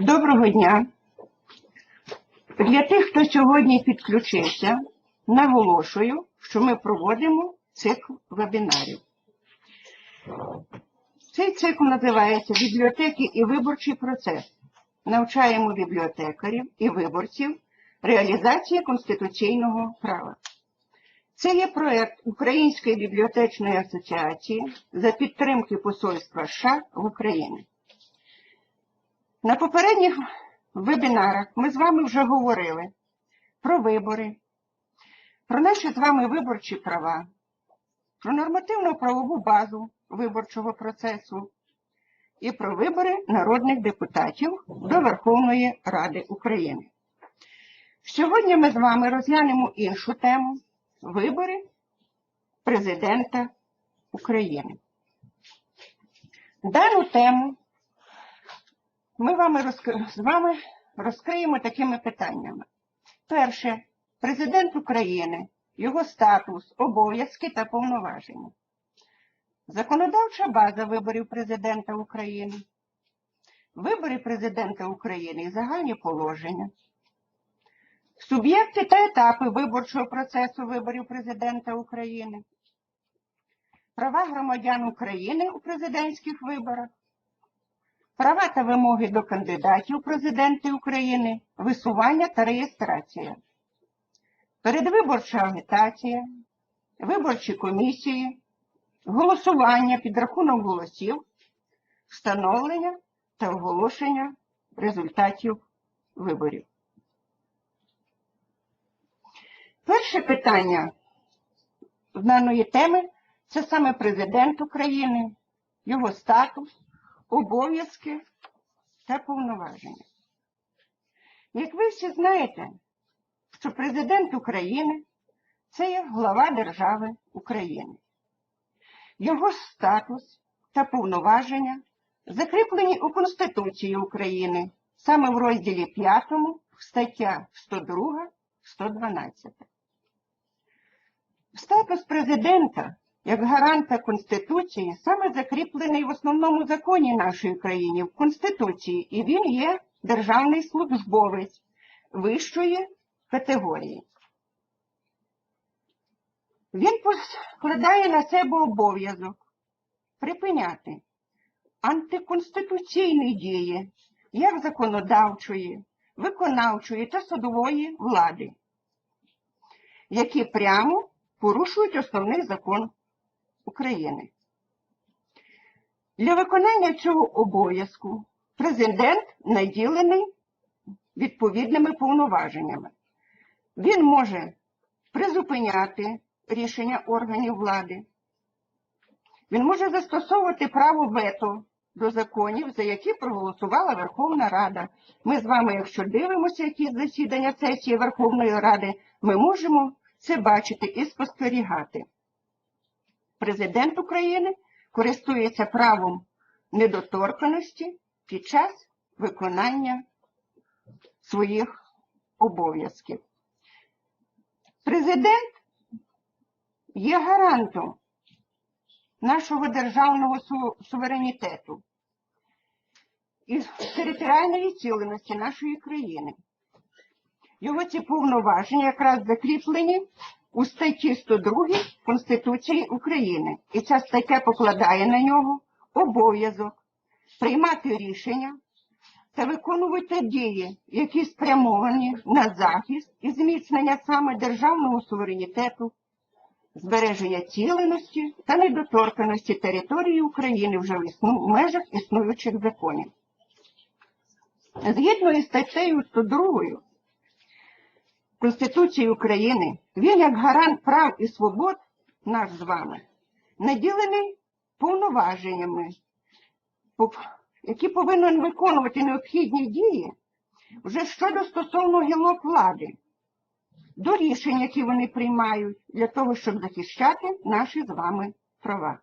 Доброго дня. Для тих, хто сьогодні підключився, наголошую, що ми проводимо цикл вебінарів. Цей цикл називається Бібліотеки і виборчий процес. Навчаємо бібліотекарів і виборців реалізації конституційного права. Це є проєкт Української бібліотечної асоціації за підтримки Посольства США в Україні. На попередніх вебінарах ми з вами вже говорили про вибори, про наші з вами виборчі права, про нормативну правову базу виборчого процесу і про вибори народних депутатів до Верховної Ради України. Сьогодні ми з вами розглянемо іншу тему вибори президента України. Дану тему ми вами розк- з вами розкриємо такими питаннями. Перше, президент України, його статус, обов'язки та повноваження. Законодавча база виборів президента України. Вибори президента України і загальні положення. Суб'єкти та етапи виборчого процесу виборів президента України. Права громадян України у президентських виборах. Права та вимоги до кандидатів у президенти України, висування та реєстрація. Передвиборча агітація, виборчі комісії, голосування, підрахунок голосів, встановлення та оголошення результатів виборів. Перше питання даної теми це саме президент України, його статус, обов'язки та повноваження. Як ви всі знаєте, що президент України це є глава держави України. Його статус та повноваження закріплені у Конституції України саме в розділі 5 стаття 102, 112. Статус президента як гаранта Конституції саме закріплений в основному законі нашої країни в Конституції, і він є державний службовець вищої категорії. Він складає на себе обов'язок припиняти антиконституційні дії як законодавчої, виконавчої та судової влади, які прямо порушують основний закон України. Для виконання цього обов'язку президент наділений відповідними повноваженнями. Він може призупиняти рішення органів влади. Він може застосовувати право вето до законів, за які проголосувала Верховна Рада. Ми з вами, якщо дивимося якісь засідання сесії Верховної Ради, ми можемо це бачити і спостерігати. Президент України користується правом недоторканості під час виконання своїх обов'язків. Президент є гарантом нашого державного су- суверенітету і територіальної ціленості нашої країни. Його ці повноваження якраз закріплені у статті 102 Конституції України. І ця стаття покладає на нього обов'язок приймати рішення та виконувати дії, які спрямовані на захист і зміцнення саме державного суверенітету, збереження ціленості та недоторканості території України вже в межах існуючих законів. Згідно із статтею 102 Конституції України, він як гарант прав і свобод наш з вами, наділений повноваженнями, які повинен виконувати необхідні дії вже щодо стосовно гілок влади, до рішень, які вони приймають, для того, щоб захищати наші з вами права.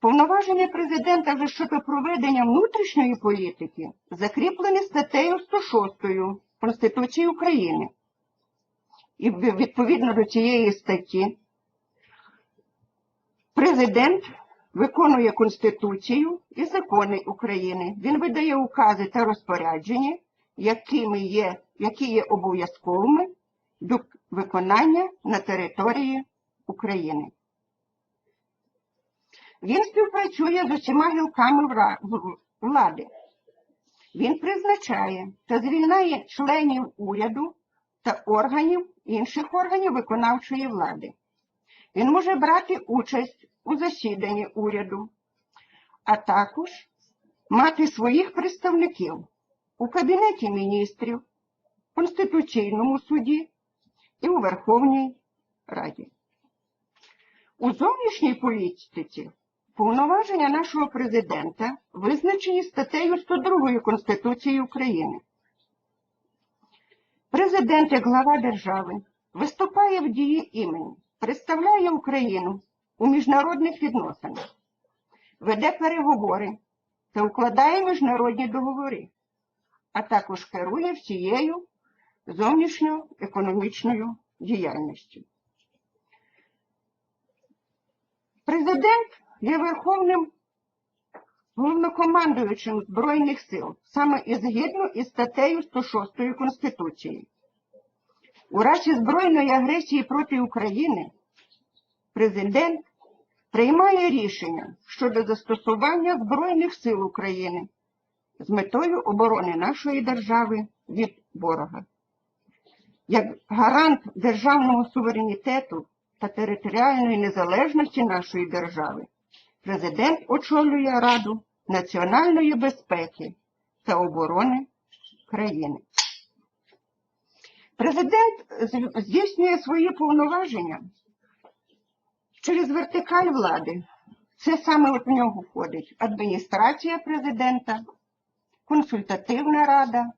Повноваження президента вже щодо проведення внутрішньої політики закріплені статтею 106 Конституції України. І відповідно до цієї статті президент виконує Конституцію і закони України. Він видає укази та розпорядження, якими є, які є обов'язковими до виконання на території України. Він співпрацює з усіма гілками влади. Він призначає та звільняє членів уряду та органів інших органів виконавчої влади. Він може брати участь у засіданні уряду, а також мати своїх представників у Кабінеті міністрів, Конституційному суді і у Верховній Раді. У зовнішній політиці повноваження нашого президента визначені статтею 102 Конституції України. Президент, як глава держави, виступає в дії імені, представляє Україну у міжнародних відносинах, веде переговори та укладає міжнародні договори, а також керує всією зовнішньоекономічною діяльністю. Президент є верховним головнокомандуючим Збройних сил, саме і згідно із статтею 106 Конституції. У разі збройної агресії проти України президент приймає рішення щодо застосування Збройних сил України з метою оборони нашої держави від ворога. Як гарант державного суверенітету та територіальної незалежності нашої держави, президент очолює Раду національної безпеки та оборони країни. Президент здійснює свої повноваження через вертикаль влади. Це саме от в нього входить адміністрація президента, консультативна рада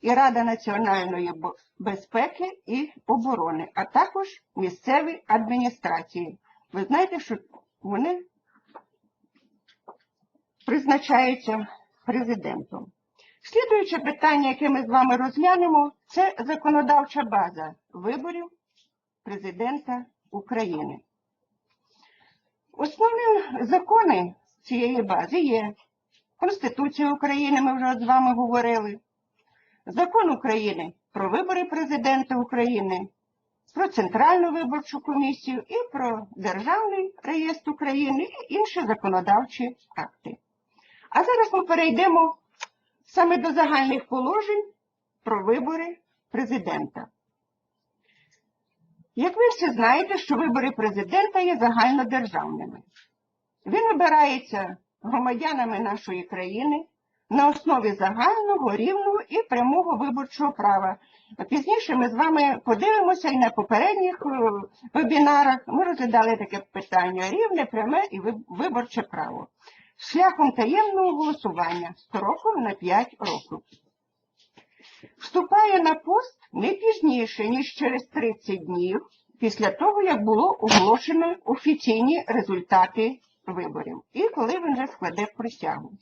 і Рада національної безпеки і оборони, а також місцеві адміністрації. Ви знаєте, що вони призначаються президентом. Слідуюче питання, яке ми з вами розглянемо, це законодавча база виборів президента України. Основні закони цієї бази є Конституція України, ми вже з вами говорили, Закон України про вибори президента України, про Центральну виборчу комісію і про Державний реєстр України і інші законодавчі акти. А зараз ми перейдемо саме до загальних положень про вибори президента. Як ви всі знаєте, що вибори президента є загальнодержавними. Він обирається громадянами нашої країни на основі загального, рівного і прямого виборчого права. Пізніше ми з вами подивимося і на попередніх е, вебінарах ми розглядали таке питання рівне, пряме і виборче право шляхом таємного голосування строком на 5 років. Вступає на пост не пізніше, ніж через 30 днів після того, як було оголошено офіційні результати виборів і коли він вже складе присягу.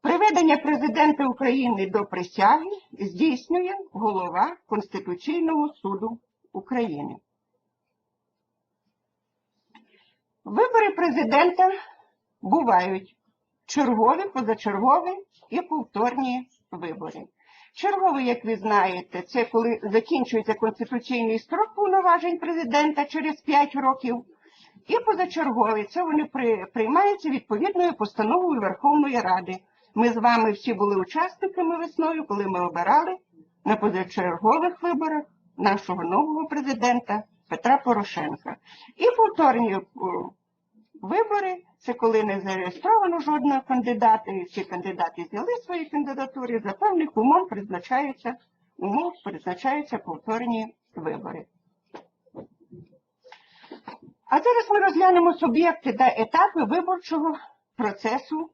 Приведення президента України до присяги здійснює голова Конституційного суду України. Вибори президента бувають чергові, позачергові і повторні вибори. Чергові, як ви знаєте, це коли закінчується конституційний строк повноважень президента через 5 років. І позачергові, це вони приймаються відповідною постановою Верховної Ради. Ми з вами всі були учасниками весною, коли ми обирали на позачергових виборах нашого нового президента Петра Порошенка. І повторні вибори це коли не зареєстровано жодного кандидата, і всі кандидати зняли свої кандидатури, за певних умов призначаються, умов призначаються повторні вибори. А зараз ми розглянемо суб'єкти та етапи виборчого процесу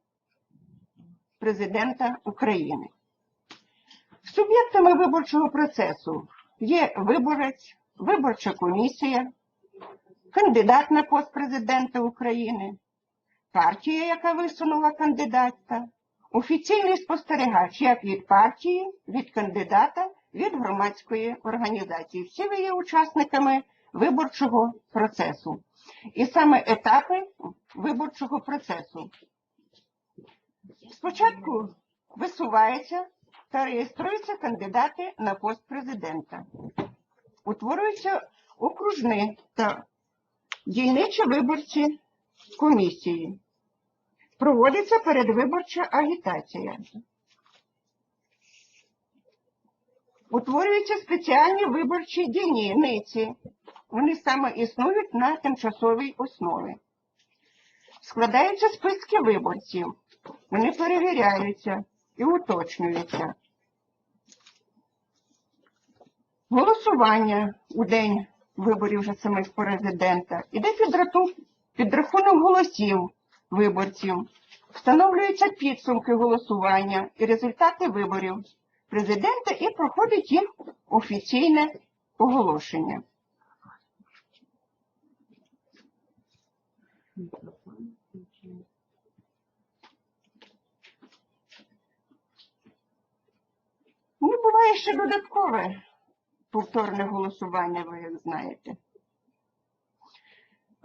президента України. Суб'єктами виборчого процесу є виборець, виборча комісія, кандидат на пост президента України, партія, яка висунула кандидата, офіційний спостерігач як від партії, від кандидата, від громадської організації. Всі ви є учасниками виборчого процесу. І саме етапи виборчого процесу. Спочатку висуваються та реєструються кандидати на пост президента. Утворюються окружні та дільничі виборчі комісії. Проводиться передвиборча агітація. Утворюються спеціальні виборчі дільниці. Вони саме існують на тимчасовій основі. Складаються списки виборців. Вони перевіряються і уточнюються. Голосування у день виборів вже самих президента. Іде підрахунок голосів виборців. Встановлюються підсумки голосування і результати виборів президента і проходить їх офіційне оголошення. Ну, буває ще додаткове повторне голосування, ви як знаєте.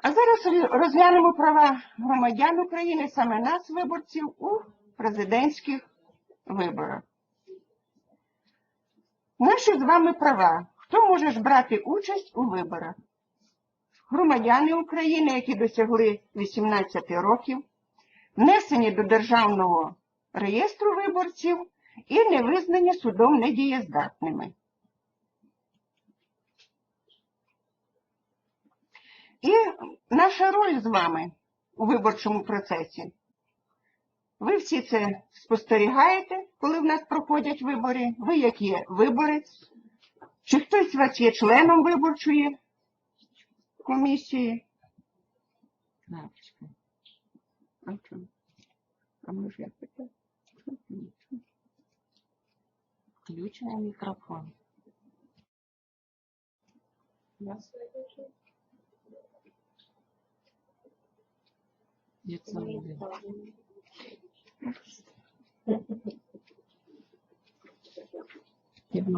А зараз розглянемо права громадян України, саме нас, виборців, у президентських виборах. Наші з вами права. Хто може ж брати участь у виборах? Громадяни України, які досягли 18 років, внесені до Державного реєстру виборців і не визнані судом недієздатними. І наша роль з вами у виборчому процесі. Ви всі це спостерігаєте, коли в нас проходять вибори. Ви як є виборець, чи хтось з вас є членом виборчої комісії? А в чому? А може я питаю? Включений мікрофон. Яйцо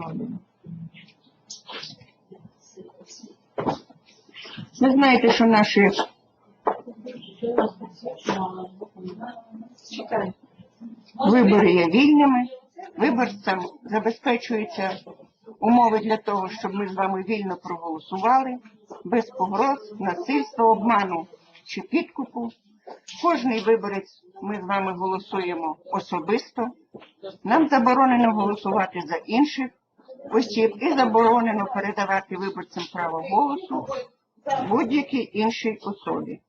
один. Ви знаєте, що наші вибори є вільними, виборцям забезпечуються умови для того, щоб ми з вами вільно проголосували, без погроз, насильства, обману чи підкупу. Кожний виборець ми з вами голосуємо особисто. Нам заборонено голосувати за інших осіб і заборонено передавати виборцям право голосу будь-якій іншій особі.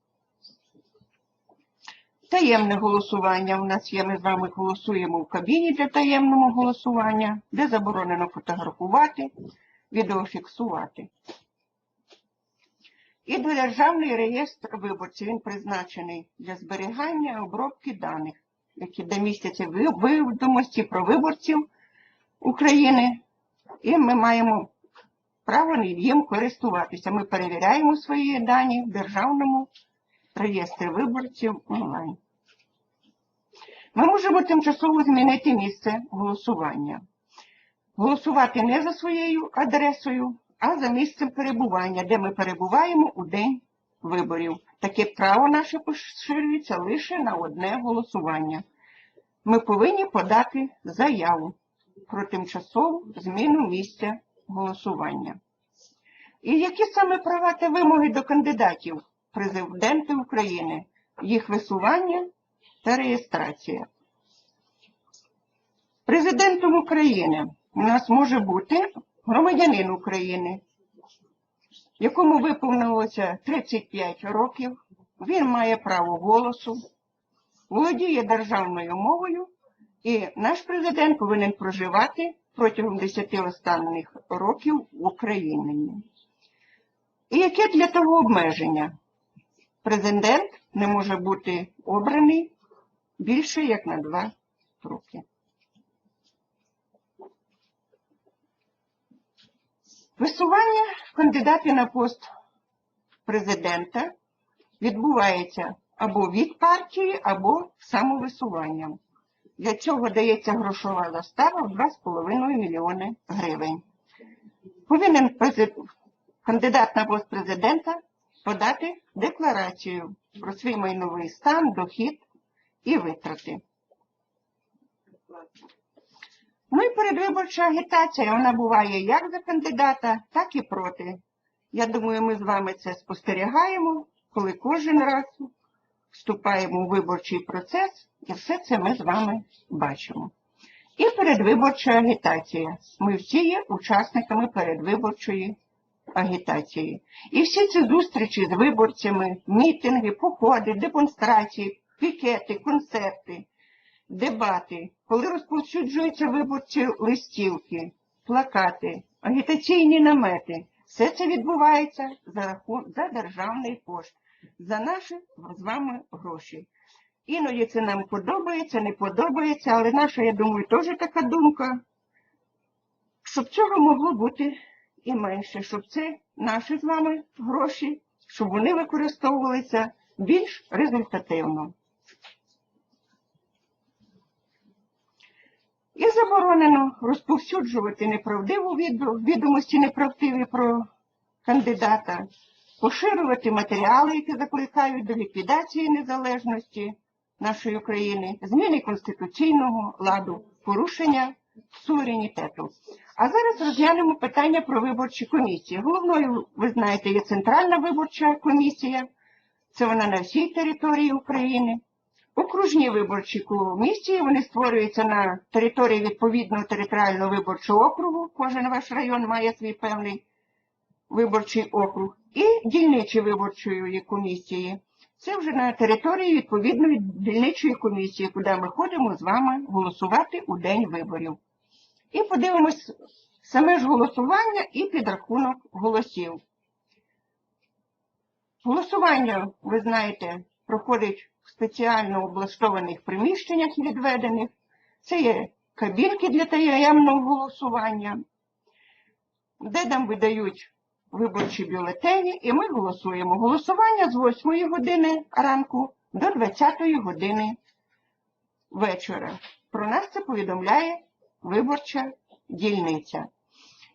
Таємне голосування у нас є. Ми з вами голосуємо в кабіні для таємного голосування, де заборонено фотографувати, відеофіксувати. І Державний реєстр виборців він призначений для зберігання обробки даних, які де містяться відомості про виборців України, і ми маємо право їм користуватися. Ми перевіряємо свої дані в Державному реєстрі виборців онлайн. Ми можемо тимчасово змінити місце голосування. Голосувати не за своєю адресою, а за місцем перебування, де ми перебуваємо у день виборів. Таке право наше поширюється лише на одне голосування. Ми повинні подати заяву про тимчасову зміну місця голосування. І які саме права та вимоги до кандидатів президента України, їх висування та реєстрація? Президентом України у нас може бути громадянин України, якому виповнилося 35 років, він має право голосу, володіє державною мовою, і наш президент повинен проживати протягом 10 останніх років в Україні. І яке для того обмеження? Президент не може бути обраний більше як на два роки. Висування кандидатів на пост президента відбувається або від партії, або самовисуванням. Для цього дається грошова застава в 2,5 мільйони гривень. Повинен кандидат на пост президента подати декларацію про свій майновий стан, дохід і витрати. Ну і передвиборча агітація, вона буває як за кандидата, так і проти. Я думаю, ми з вами це спостерігаємо, коли кожен раз вступаємо у виборчий процес, і все це ми з вами бачимо. І передвиборча агітація. Ми всі є учасниками передвиборчої агітації. І всі ці зустрічі з виборцями, мітинги, походи, демонстрації, пікети, концерти, дебати, коли розповсюджуються виборчі листівки, плакати, агітаційні намети, все це відбувається за, за державний кошт, за наші з вами гроші. Іноді це нам подобається, не подобається, але наша, я думаю, теж така думка, щоб цього могло бути і менше, щоб це наші з вами гроші, щоб вони використовувалися більш результативно. І заборонено розповсюджувати неправдиву відомості неправдиві про кандидата, поширювати матеріали, які закликають до ліквідації незалежності нашої України, зміни конституційного ладу, порушення суверенітету. А зараз розглянемо питання про виборчі комісії. Головною, ви знаєте, є Центральна виборча комісія. Це вона на всій території України. Окружні виборчі комісії вони створюються на території відповідного територіального виборчого округу. Кожен ваш район має свій певний виборчий округ. І дільничі виборчої комісії. Це вже на території відповідної дільничої комісії, куди ми ходимо з вами голосувати у день виборів. І подивимось саме ж голосування і підрахунок голосів. Голосування, ви знаєте, проходить спеціально облаштованих приміщеннях відведених. Це є кабінки для таємного голосування, де нам видають виборчі бюлетені, і ми голосуємо. Голосування з 8 години ранку до 20 години вечора. Про нас це повідомляє виборча дільниця.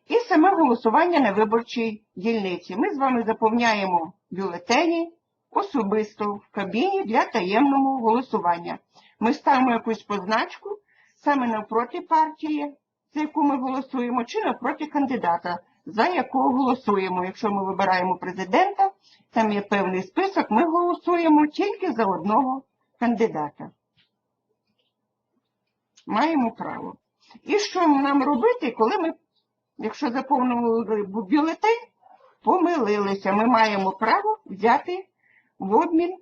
І саме голосування на виборчій дільниці. Ми з вами заповняємо бюлетені особисто в кабіні для таємного голосування. Ми ставимо якусь позначку саме навпроти партії, за яку ми голосуємо, чи навпроти кандидата, за якого голосуємо. Якщо ми вибираємо президента, там є певний список, ми голосуємо тільки за одного кандидата. Маємо право. І що нам робити, коли ми, якщо заповнили бюлетень, помилилися, ми маємо право взяти в обмін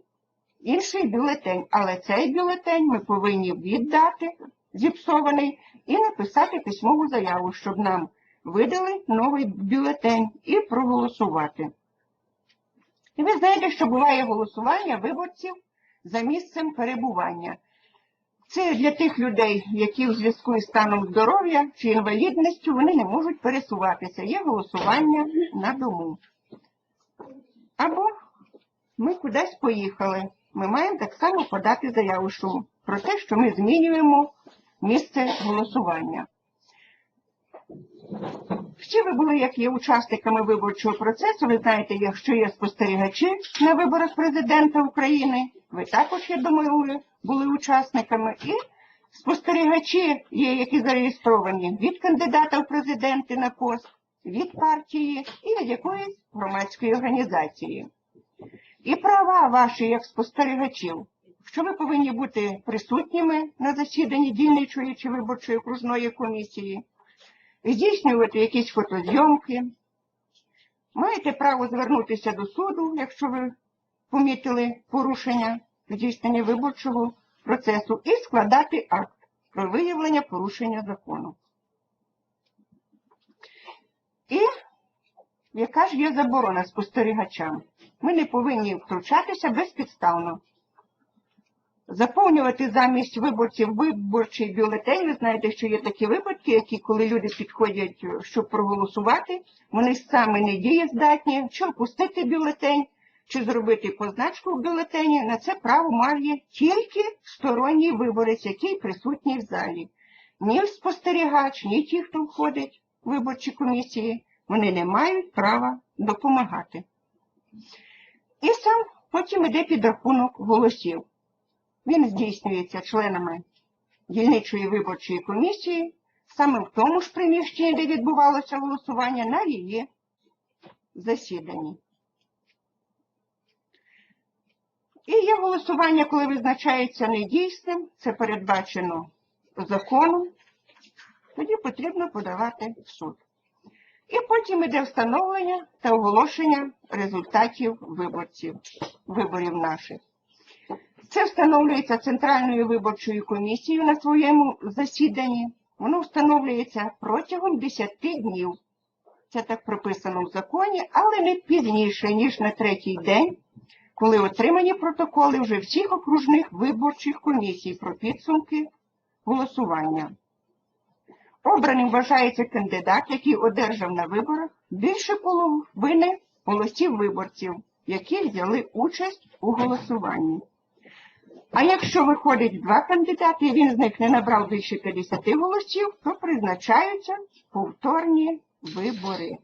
інший бюлетень. Але цей бюлетень ми повинні віддати, зіпсований, і написати письмову заяву, щоб нам видали новий бюлетень і проголосувати. І ви знаєте, що буває голосування виборців за місцем перебування. Це для тих людей, які в зв'язку із станом здоров'я чи інвалідністю вони не можуть пересуватися. Є голосування на дому. Або ми кудись поїхали. Ми маємо так само подати заяву що, про те, що ми змінюємо місце голосування. Всі ви були, як є учасниками виборчого процесу, ви знаєте, якщо є спостерігачі на виборах президента України, ви також, я думаю, були учасниками. І спостерігачі є, які зареєстровані від кандидата в президенти на пост, від партії і від якоїсь громадської організації. І права ваші як спостерігачів, що ви повинні бути присутніми на засіданні дільничої чи виборчої окружної комісії, здійснювати якісь фотозйомки. Маєте право звернутися до суду, якщо ви помітили порушення здійснення виборчого процесу, і складати акт про виявлення порушення закону. І яка ж є заборона спостерігачам? Ми не повинні втручатися безпідставно. Заповнювати замість виборців виборчий бюлетень. Ви знаєте, що є такі випадки, які, коли люди підходять, щоб проголосувати, вони саме не дієздатні, чи опустити бюлетень, чи зробити позначку в бюлетені. На це право має тільки сторонній виборець, який присутній в залі. Ні спостерігач, ні ті, хто входить в виборчі комісії, вони не мають права допомагати. І сам потім іде підрахунок голосів. Він здійснюється членами дільничої виборчої комісії, саме в тому ж приміщенні, де відбувалося голосування, на її засіданні. І є голосування, коли визначається недійсним, це передбачено законом, тоді потрібно подавати в суд. І потім іде встановлення та оголошення результатів виборців, виборів наших. Це встановлюється Центральною виборчою комісією на своєму засіданні. Воно встановлюється протягом 10 днів. Це так прописано в законі, але не пізніше, ніж на третій день, коли отримані протоколи вже всіх окружних виборчих комісій про підсумки голосування. Обраним вважається кандидат, який одержав на виборах більше половини голосів виборців, які взяли участь у голосуванні. А якщо виходить два кандидати, і він з них не набрав більше 50 голосів, то призначаються повторні вибори.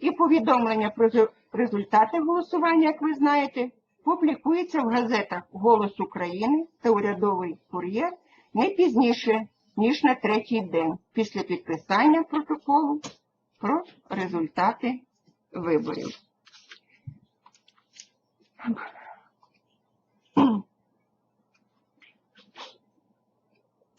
І повідомлення про результати голосування, як ви знаєте, публікується в газетах Голос України та Урядовий кур'єр не пізніше, ніж на третій день після підписання протоколу про результати виборів.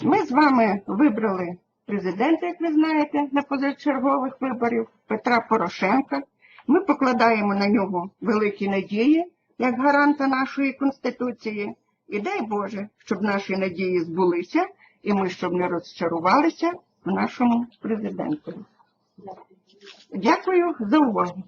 Ми з вами вибрали президента, як ви знаєте, на позачергових виборів Петра Порошенка. Ми покладаємо на нього великі надії як гаранта нашої Конституції. І дай Боже, щоб наші надії збулися, і ми щоб не розчарувалися в нашому президентові. Дякую за увагу.